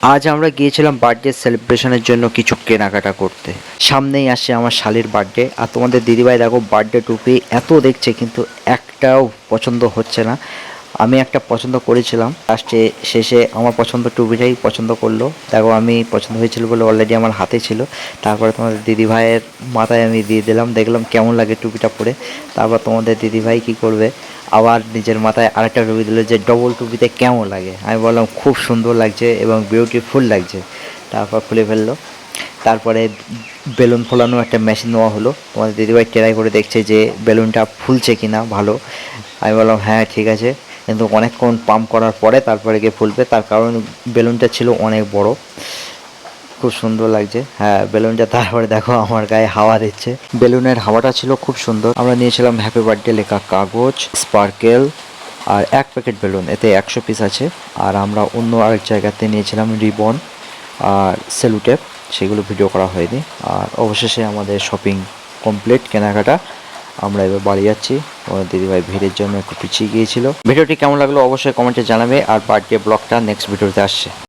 আজ আমরা গিয়েছিলাম বার্থডে সেলিব্রেশনের জন্য কিছু কেনাকাটা করতে। সামনেই আসছে আমার শালির বার্থডে আর তোমাদের দিদিভাই দেখো বার্থডে টুপি এত দেখছে কিন্তু একটাও পছন্দ হচ্ছে না। আমি একটা পছন্দ করেছিলাম। লাস্টে শেষে আমার পছন্দ টুপিটাই পছন্দ করল। দেখো আমি পছন্দ হয়েছিল বলে অলরেডি আমার হাতে ছিল। তারপরে তোমাদের দিদিভাইয়ের মাথায় আমি দিয়ে দিলাম। দেখলাম কেমন লাগে টুপিটা পরে। তারপর তোমাদের দিদিভাই কি করবে? আবার নিজের মাথায় আরেকটা টুপি দিল যে ডবল টুপিতে কেমন লাগে। আমি বললাম, খুব সুন্দর লাগছে এবং বিউটিফুল লাগছে। তারপর খুলে ফেলল। তারপরে বেলুন ফোলানো একটা মেশিন নেওয়া হলো। তোমাদের দিদিভাই ট্রাই করে দেখছে যে বেলুনটা ফুলছে কি না ভালো। আমি বললাম হ্যাঁ ঠিক আছে। কিন্তু অনেকক্ষণ পাম্প করার পরে তারপরে গিয়ে ফুলবে। তার কারণ বেলুনটা ছিল অনেক বড়। খুব সুন্দর লাগছে। হ্যাঁ বেলুনটা তারপরে দেখো আমার গায়ে হাওয়া দিচ্ছে। বেলুনের হাওয়াটা ছিল খুব সুন্দর। আমরা নিয়েছিলাম হ্যাপি বার্থডে লেখা কাগজ স্পার্কেল আর এক প্যাকেট বেলুন। এতে একশো পিস আছে। আর আমরা অন্য আরেক জায়গাতে নিয়েছিলাম রিবন আর সেলুটেপ সেগুলো ভিডিও করা হয়নি। আর অবশেষে আমাদের শপিং কমপ্লিট কেনাকাটা। আমরা এবার বাড়ি যাচ্ছি। ওর দিদিভাই ভিড়ের জন্য একটু পিছিয়ে গিয়েছিল। ভিডিওটি কেমন লাগল অবশ্যই কমেন্টে জানাবে। আর বার্থডে ব্লগটা নেক্সট ভিডিওতে আসছে।